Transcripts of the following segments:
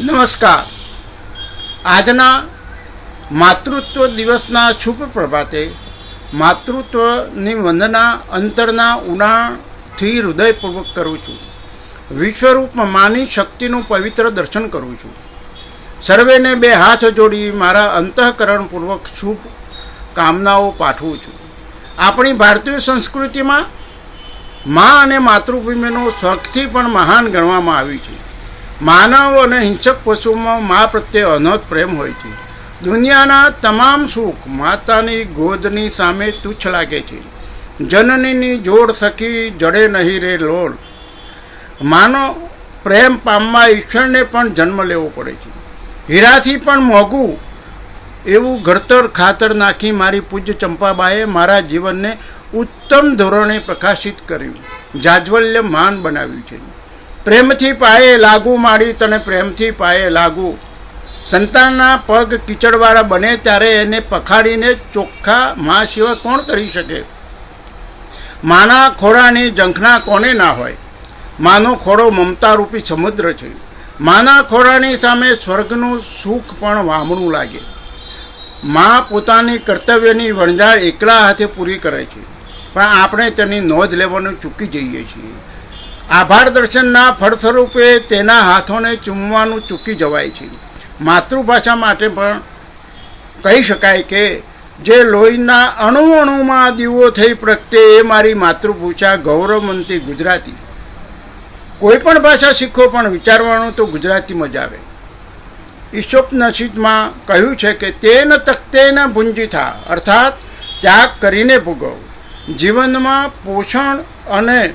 નમસ્કાર. આજના માતૃત્વ દિવસના શુભ પ્રભાતે માતૃત્વની વંદના અંતરના ઉડાણથી હૃદયપૂર્વક કરું છું. વિશ્વરૂપ માની શક્તિનું પવિત્ર દર્શન કરું છું. સર્વેને બે હાથ જોડી મારા અંતઃકરણપૂર્વક શુભ કામનાઓ પાઠવું છું. આપણી ભારતીય સંસ્કૃતિમાં મા અને માતૃભૂમિનો સ્વર્ગથી પણ મહાન ગણવામાં આવ્યું છે. માનવ અને હિંસક પશુમાં મા પ્રત્યે અનોત પ્રેમ હોય છે. દુનિયાના તમામ સુખ માતાની ગોદની સામે તુચ્છ લાગે છે. જનનીની જોડ સખી જડે નહીં રે લોલ માનો પ્રેમ પામવા ઈશ્વરને પણ જન્મ લેવો પડે છે. હીરાથી પણ મોંઘું એવું ઘડતર ખાતર નાખી મારી પૂજ્ય ચંપાબાએ મારા જીવનને ઉત્તમ ધોરણે પ્રકાશિત કર્યું. જાજવલ્ય માન બનાવ્યું છે. પ્રેમથી પાયે લાગુ માડી તને પ્રેમથી પાયે લાગુ. સંતાનના પગ કીચડવાળા બને ત્યારે એને પખાડીને ચોખ્ખા મા સિવાય કોણ કરી શકે? માના ખોરાની ઝંખના કોને ના હોય? માનો ખોડો મમતારૂપી સમુદ્ર છે. માના ખોરાની સામે સ્વર્ગનું સુખ પણ વામણું લાગે. મા પોતાની કર્તવ્યની વણઝાળ એકલા હાથે પૂરી કરે છે. પણ આપણે તેની નોંધ લેવાનું ચૂકી જઈએ છીએ. આભાર દર્શનના ફળ સ્વરૂપે તેના હાથોને ચૂમવાનું ચૂકી જવાય છે. માતૃભાષા માટે પણ કહી શકાય કે જે લોહીના અણુ અણુમાં દીવો થઈ પ્રગટે એ મારી માતૃભાષા ગૌરવમંતી ગુજરાતી. કોઈ પણ ભાષા શીખો પણ વિચારવાનું તો ગુજરાતીમાં જ આવે. ઈશોપનશીદમાં કહ્યું છે કે તેન તખ્તેન ભૂંજીથા, અર્થાત ત્યાગ કરીને ભોગવ. જીવનમાં પોષણ અને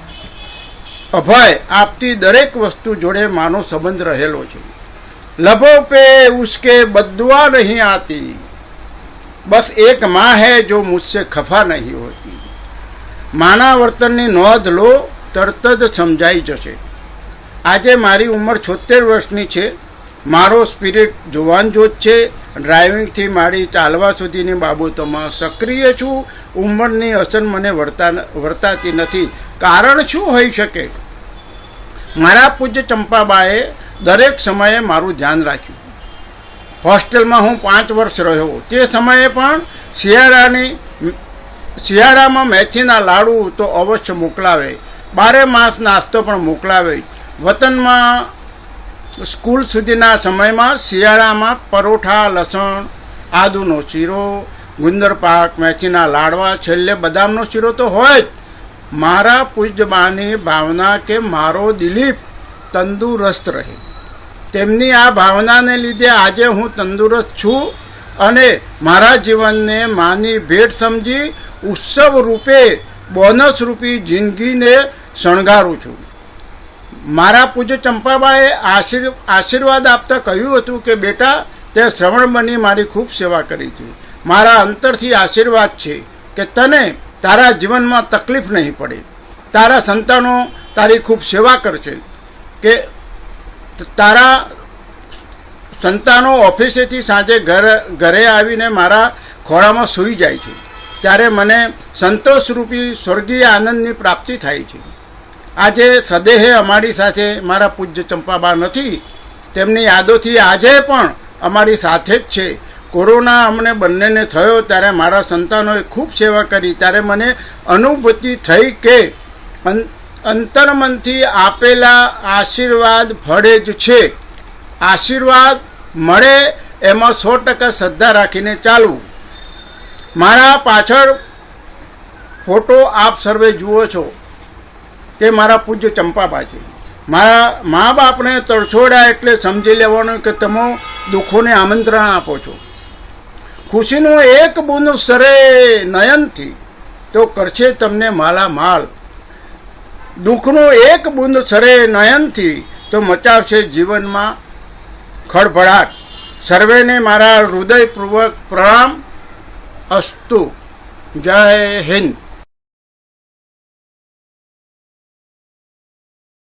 અભય આપતી દરેક વસ્તુ જોડે માનો સંબંધ રહેલો છે. લભો પે ઉસકે બદવા નહીં આતી. બસ એક માં હૈ જો મુજસે ખફા નહીં હોતી. માના વર્તનની નોંધ લો, તરત જ સમજાઈ જશે. આજે મારી ઉંમર છોતેર વર્ષની છે. મારો સ્પિરિટ જોવાનજોત છે. ડ્રાઇવિંગથી માંડી ચાલવા સુધીની બાબતોમાં સક્રિય છું. ઉંમરની અસર મને વર્તા, વર્તાતી નથી. કારણ શું હોઈ શકે? મારા પૂજ્ય ચંપાબાએ દરેક સમયે મારું ધ્યાન રાખ્યું. હોસ્ટેલમાં હું પાંચ વર્ષ રહ્યો. તે સમયે પણ શિયાળાની, શિયાળામાં મેથીના લાડુ તો અવશ્ય મોકલાવે. બારે માસ નાસ્તો પણ મોકલાવે. વતનમાં સ્કૂલ સુધીના સમયમાં શિયાળામાં પરોઠા, લસણ, આદુનો શીરો, ગુંદર પાક, મેથીના લાડવા, છેલ્લે બદામનો શીરો તો હોય જ. મારા પૂજ્યબાની ભાવના કે મારો દિલીપ તંદુરસ્ત રહે. તેમની આ ભાવનાને લીધે આજે હું તંદુરસ્ત છું અને મારા જીવનને માની ભેટ સમજી ઉત્સવ રૂપે બોનસ રૂપી જિંદગીને શણગારું છું. મારા પૂજ્ય ચંપાબાએ આશીર આશીર્વાદ આપતા કહ્યું હતું કે, બેટા, તે શ્રવણ બની મારી ખૂબ સેવા કરી છે. મારા અંતરથી આશીર્વાદ છે કે તને તારા જીવનમાં તકલીફ નહીં પડે. તારા સંતાનો તારી ખૂબ સેવા કરશે. કે તારા સંતાનો ઓફિસેથી સાંજે ઘર, ઘરે આવીને મારા ખોળામાં સૂઈ જાય છે. ત્યારે મને સંતોષરૂપી સ્વર્ગીય આનંદની પ્રાપ્તિ થાય છે. આજે સદેહે અમારી સાથે મારા પૂજ્ય ચંપાબા નથી. તેમની યાદોથી આજે પણ અમારી સાથે જ છે. કોરોના અમને બંનેને થયો, ત્યારે મારા સંતાનોએ ખૂબ સેવા કરી. ત્યારે મને અનુભૂતિ થઈ કે અંતરમનથી આપેલા આશીર્વાદ ફળે જ છે. આશીર્વાદ મળે એમાં સો ટકા શ્રદ્ધા રાખીને ચાલવું. મારા પાછળ ફોટો આપ સર્વે જુઓ છો તે મારા પૂજ્ય ચંપાબા છે. મારા મા બાપને તરછોડ્યા એટલે સમજી લેવાનું કે તમે દુઃખોને આમંત્રણ આપો છો. ખુશીનું એક બુંદ સરે નયનથી તો કરશે તમને માલા માલ. દુઃખનું એક બુંદ સરે નયનથી તો મચાવશે જીવનમાં ખળભળાટ. સર્વેને મારા હૃદયપૂર્વક પ્રણામ. અસ્તુ. જય હિન્દ.